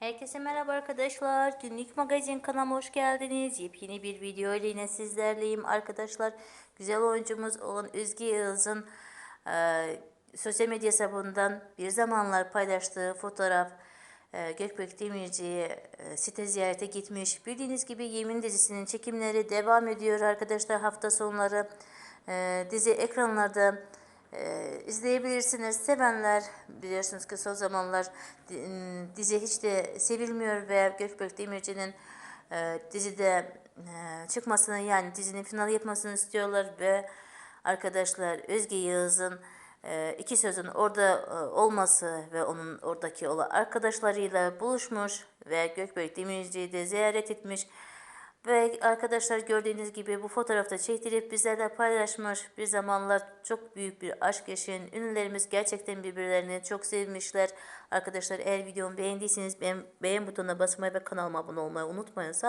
Herkese merhaba arkadaşlar. Günlük magazin kanalıma hoş geldiniz. Yepyeni bir video ile yine sizlerleyim arkadaşlar. Güzel oyuncumuz olan Özge Yağız'ın e, sosyal medya hesabından bir zamanlar paylaştığı fotoğraf e, Gökbek Demirci'ye e, site ziyarete gitmiş. Bildiğiniz gibi Yemin dizisinin çekimleri devam ediyor arkadaşlar hafta sonları. e, dizi ekranlarda ee, izleyebilirsiniz. Sevenler biliyorsunuz ki son zamanlar di- dizi hiç de sevilmiyor ve Gökbek Demirci'nin e, dizide e, çıkmasını yani dizinin finali yapmasını istiyorlar ve arkadaşlar Özge Yağız'ın e, iki sözün orada e, olması ve onun oradaki olan arkadaşlarıyla buluşmuş ve Gökbek Demirci'yi de ziyaret etmiş. Ve arkadaşlar gördüğünüz gibi bu fotoğrafta çektirip bizlerle paylaşmış. Bir zamanlar çok büyük bir aşk yaşayan ünlülerimiz gerçekten birbirlerini çok sevmişler. Arkadaşlar eğer videomu beğendiyseniz beğen, beğen butonuna basmayı ve kanalıma abone olmayı unutmayın.